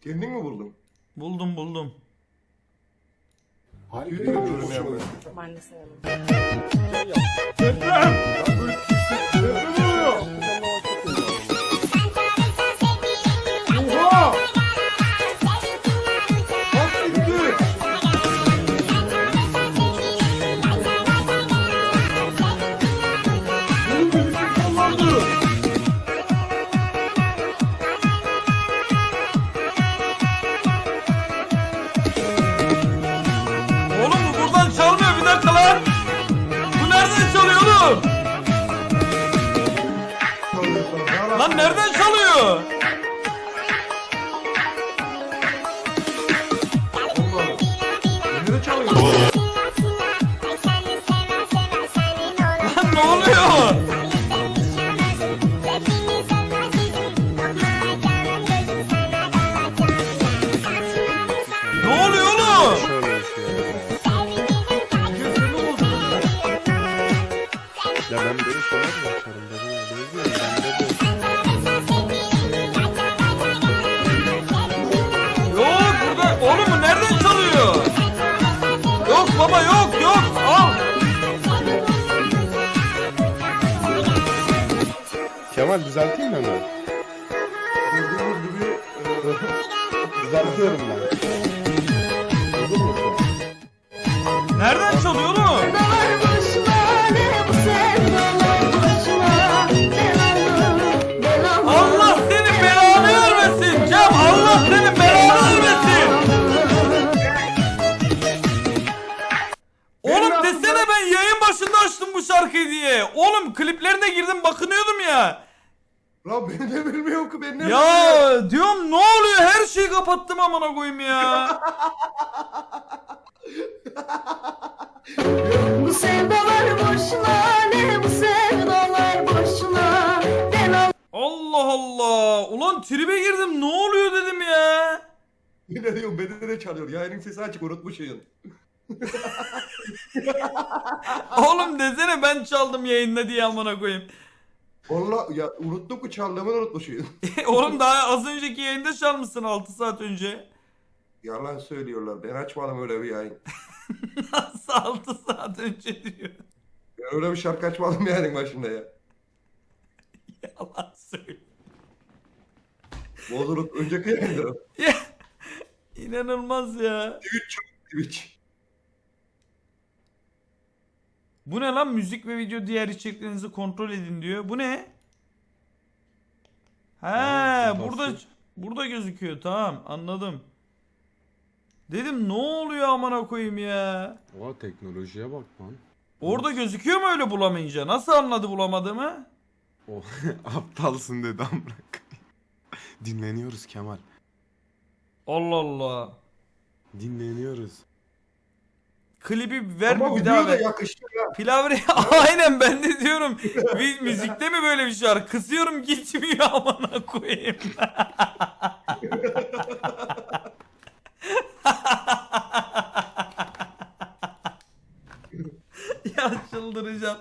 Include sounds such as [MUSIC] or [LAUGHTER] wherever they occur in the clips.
Kendin mi buldun? Buldum buldum. Harika bir şey. yürü. Ben de severim. Deprem nereden Kemal düzelteyim mi hemen? Gördüğünüz gibi e, Düzeltiyorum ben. Nereden çalıyor oğlum? Allah senin belanı vermesin Cem Allah senin belanı vermesin. Oğlum desene ben yayın başında açtım bu şarkıyı diye. Oğlum kliplerine girdim bakınıyordum ya. Lan ben de bilmiyorum ki ben ne Ya diyorum ne oluyor her şeyi kapattım amına koyayım ya. [LAUGHS] Bu sevdalar boşuna ne bu sevdalar boşuna ben Allah Allah. Ulan tribe girdim ne oluyor dedim ya. Ne diyorum bende de çalıyor. Yayının sesi açık unutmuşsun. Oğlum desene ben çaldım yayında diye amına koyayım. Valla ya unuttum ki çaldığımı unutmuşsun. [LAUGHS] Oğlum daha az önceki yayında çalmışsın 6 saat önce. Yalan söylüyorlar. Ben açmadım öyle bir yayın. [LAUGHS] Nasıl 6 saat önce diyor. Ben öyle bir şarkı açmadım yayının başında ya. [LAUGHS] Yalan söylüyor. Bozuluk önceki yayında. Ya, İnanılmaz ya. Twitch. Twitch. Bu ne lan müzik ve video diğer içeriklerinizi kontrol edin diyor. Bu ne? He Aa, burada fantastik. burada gözüküyor tamam anladım. Dedim ne oluyor amına koyayım ya. Oha teknolojiye bak lan. Orada gözüküyor mu öyle bulamayınca? Nasıl anladı bulamadığımı? O [LAUGHS] aptalsın dedi amına. Dinleniyoruz Kemal. Allah Allah. Dinleniyoruz. Klibi ver Ama bir daha da ver. ya. Pilavre [LAUGHS] aynen ben de diyorum. Bir müzikte mi böyle bir şey var? Kısıyorum gitmiyor [LAUGHS] amına koyayım. [LAUGHS] ya çıldıracağım.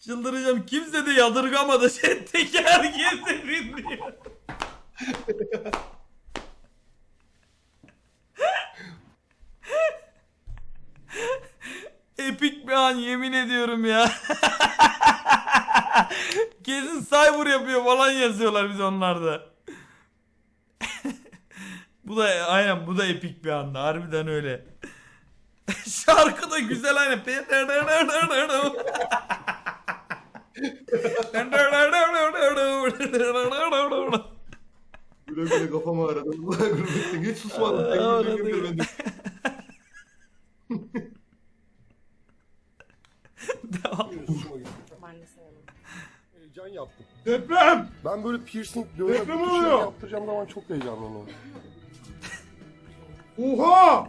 Çıldıracağım. Kimse de yadırgamadı. Chat'teki herkes de dinliyor. Epik bir an yemin ediyorum ya. [LAUGHS] Kesin cyber yapıyor falan yazıyorlar biz onlarda. [LAUGHS] bu da aynen bu da epik bir anda harbiden öyle. [LAUGHS] Şarkı da güzel aynen. Güle güle kafamı aradım. Hiç susmadım. Tek gülmedim. Devam. Ben de severim. Heyecan yaptım. Deprem! Ben böyle piercing Deprem bir şey oluyor. yaptıracağım zaman çok heyecanlanıyorum. Oha!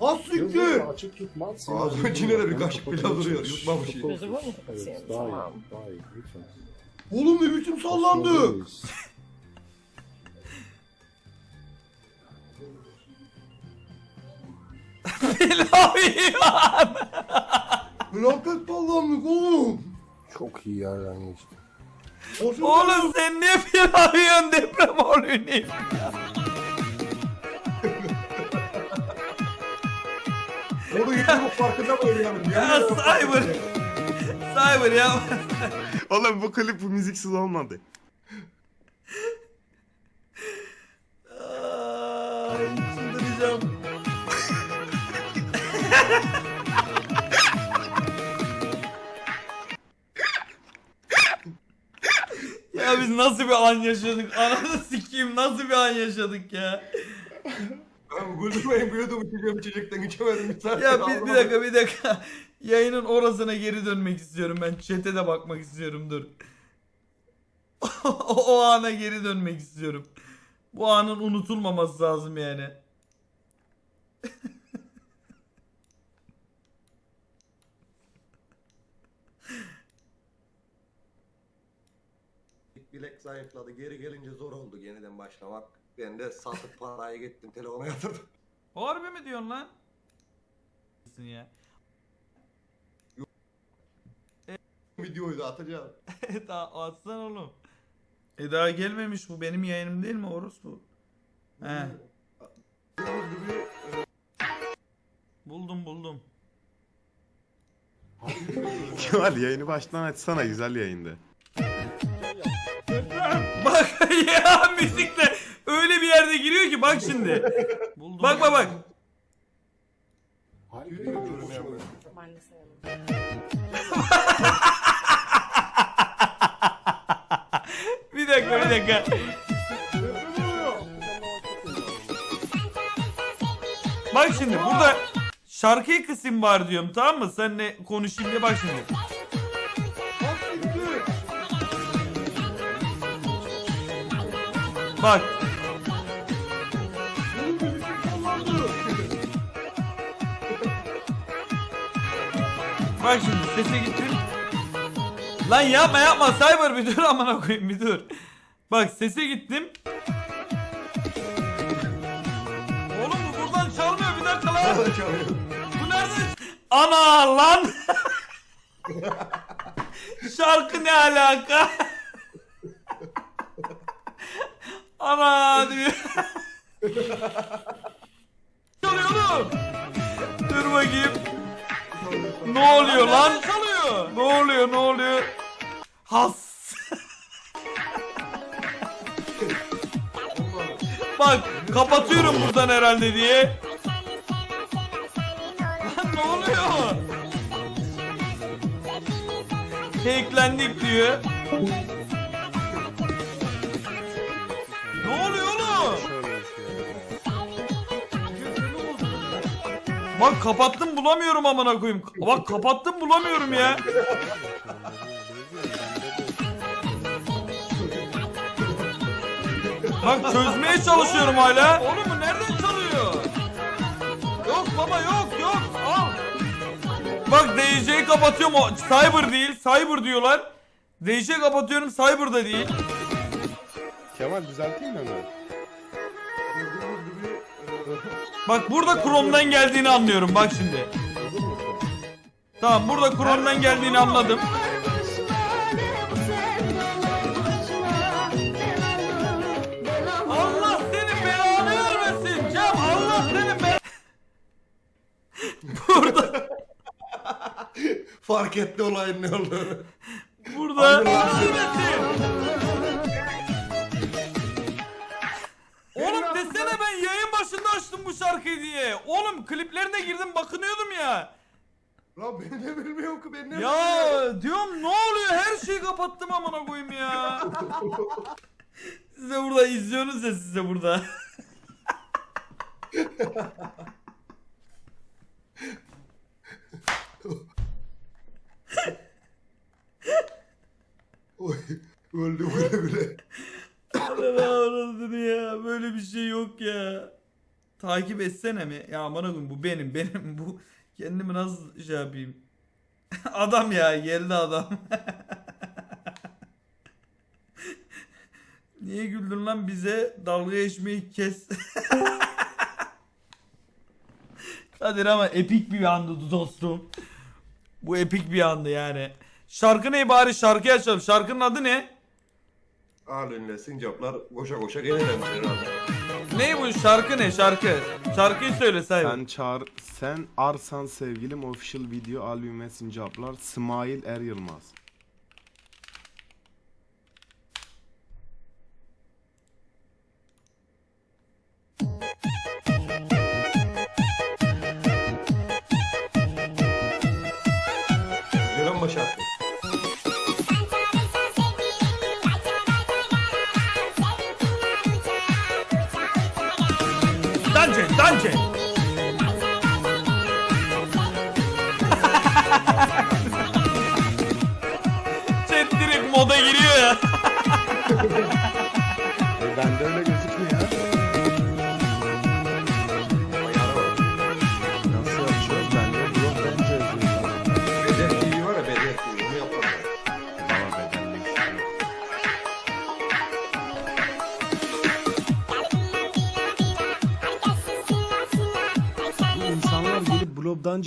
Az siktir! Gözleri açık tutmaz. Ağzının içine [LAUGHS] de bir kaşık pilav duruyor, yutmamış. Gözümü mü Evet, daha Tamam. iyi, daha iyi. Lütfen. Oğlum ne biçim sallandı? Sallandınız. Pilav yiyor. Felaket sallandık oğlum. Çok iyi yerden geçti. Nasıl Oğlum sen niye pilav yiyorsun deprem oluyor ne? Onu yediğinin farkında mı yani? Ya Cyber. Cyber ya. Oğlum bu klip bu müziksiz olmadı. Ay, çıldıracağım. [LAUGHS] ya biz nasıl bir an yaşadık? Ananı sikeyim nasıl bir an yaşadık ya? Bir yudum içeceğim içecekten içemedim. Bir saat Ya bir, bir dakika bir dakika. [LAUGHS] Yayının orasına geri dönmek istiyorum ben. Chat'e de bakmak istiyorum dur. o, [LAUGHS] o ana geri dönmek istiyorum. Bu anın unutulmaması lazım yani. [LAUGHS] Bilek zayıfladı. Geri gelince zor oldu yeniden başlamak. Ben de satıp [LAUGHS] parayı gittim telefona yatırdım. Harbi mi diyorsun lan? ya. Videoyu da atacağım. [LAUGHS] Daha atsan oğlum. E daha gelmemiş bu benim yayınım değil mi orospu? He. Gördüğünüz gibi Buldum buldum. Kemal yayını baştan açsana güzel yayında. Müzikle öyle bir yerde giriyor ki bak şimdi. Buldum. Bak bak bak. yürüyorum ya böyle. Ben [LAUGHS] de. Bir dakika bir dakika. Bak şimdi burada şarkıyı kısayım var diyorum tamam mı? Seninle konuşayım diye bak şimdi. Bak. Bak şimdi sese gittim. Lan yapma yapma Cyber bir dur amına koyayım bir dur. Bak sese gittim. Oğlum bu buradan çalmıyor bir dakika lan. Bu nerede? Ana lan. [LAUGHS] Şarkı ne alaka? Ana diyor. Çalıyor oğlum. Dur bakayım. Ne oluyor lan? Çalıyor. Ne oluyor ne oluyor? Has. Bak kapatıyorum buradan herhalde diye. Lan ne oluyor? Hacklendik diyor. Bak kapattım bulamıyorum amına koyayım. Bak kapattım bulamıyorum ya. Bak çözmeye çalışıyorum hala. Oğlum bu nereden çalıyor? Yok baba yok yok al. Bak DJ'yi kapatıyorum o Cyber değil Cyber diyorlar. DJ kapatıyorum Cyber da değil. Kemal düzelteyim mi hemen? Bak burada Chrome'dan geldiğini anlıyorum bak şimdi. Tamam burada Chrome'dan geldiğini anladım. Allah senin belanı vermesin Cem Allah senin be. [LAUGHS] Burada fark etti olayın ne olduğunu. burada Oğlum bu şarkıyı diye. Oğlum kliplerine girdim bakınıyordum ya. Lan ben de bilmiyorum ki ben ne Ya diyorum ne oluyor her şeyi kapattım amına koyayım ya. [LAUGHS] size burada izliyorsunuz ya size burada. Oy, öldü güle güle. Allah avradını ya böyle bir şey yok ya. Takip etsene mi? Ya amına koyayım bu benim benim bu. Kendimi nasıl şey yapayım? [LAUGHS] adam ya geldi adam. [LAUGHS] Niye güldün lan bize? Dalga geçmeyi kes. [LAUGHS] Kadir ama epik bir andı dostum. Bu epik bir andı yani. Şarkı ne bari şarkıyı açalım. Şarkının adı ne? Halinde sincaplar koşa koşa gelirlermiş herhalde. Ne bu şarkı ne şarkı? Şarkıyı söyle Cyber. Sen çağır, sen Arsan sevgilim official video albüm ve sincaplar Smile Er Yılmaz. Gören Dance. Chat moda giriyor ya.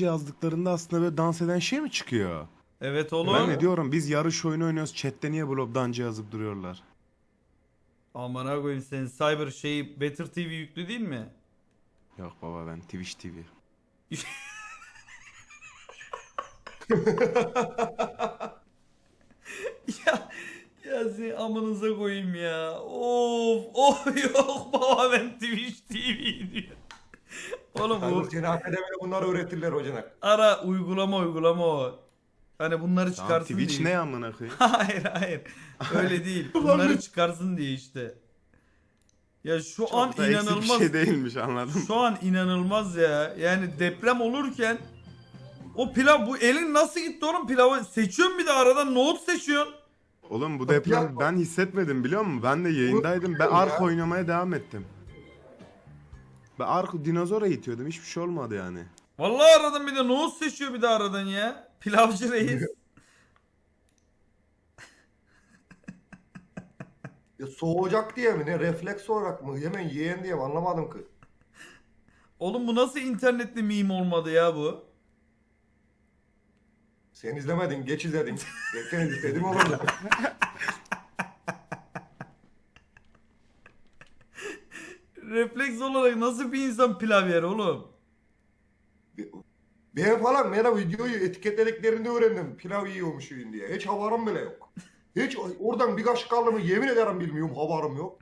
Yazdıklarında aslında böyle dans eden şey mi çıkıyor? Evet oğlum. Ben ne diyorum biz yarış oyunu oynuyoruz chatte niye Blob'danca yazıp duruyorlar? Aman ha koyayım senin Cyber şeyi Better TV yüklü değil mi? Yok baba ben Twitch TV. [LAUGHS] ya ya sen amınıza koyayım ya. Of of [LAUGHS] yok baba ben Twitch TV diyor. Oğlum bu Kanka seni akademide bunları öğretirler hocanak. ara uygulama uygulama o. Hani bunları Tamam çıkarsın Twitch diye. ne [LAUGHS] amına koyayım? hayır hayır. Öyle değil. [LAUGHS] Bunları çıkarsın diye işte. Ya şu an Çok da eksik bir inanılmaz. şey değilmiş anladım. Şu an inanılmaz ya. Yani deprem olurken o pilav bu elin nasıl gitti oğlum pilavı seçiyorsun bir de aradan nohut seçiyorsun. Oğlum bu deprem ben hissetmedim biliyor musun? Ben de yayındaydım. Ben. Ark oynamaya devam ettim. Ben Ark dinozora itiyordum. Hiçbir şey olmadı yani. Vallahi aradan bir de nohut seçiyor bir de aradan ya. Pilavcı reis. [LAUGHS] Ya soğuyacak diye mi ne refleks olarak mı hemen yiyen diye mi anlamadım ki. Oğlum bu nasıl internetli meme olmadı ya bu? Sen izlemedin geç izledin. Erken izledim olurdu. [LAUGHS] Refleks olarak nasıl bir insan pilav yer oğlum? Ben falan merhaba videoyu etiketlediklerini öğrendim. Pilav yiyormuş diye. Hiç havarım bile yok. Hiç oradan bir kaşık aldım yemin ederim bilmiyorum havarım yok.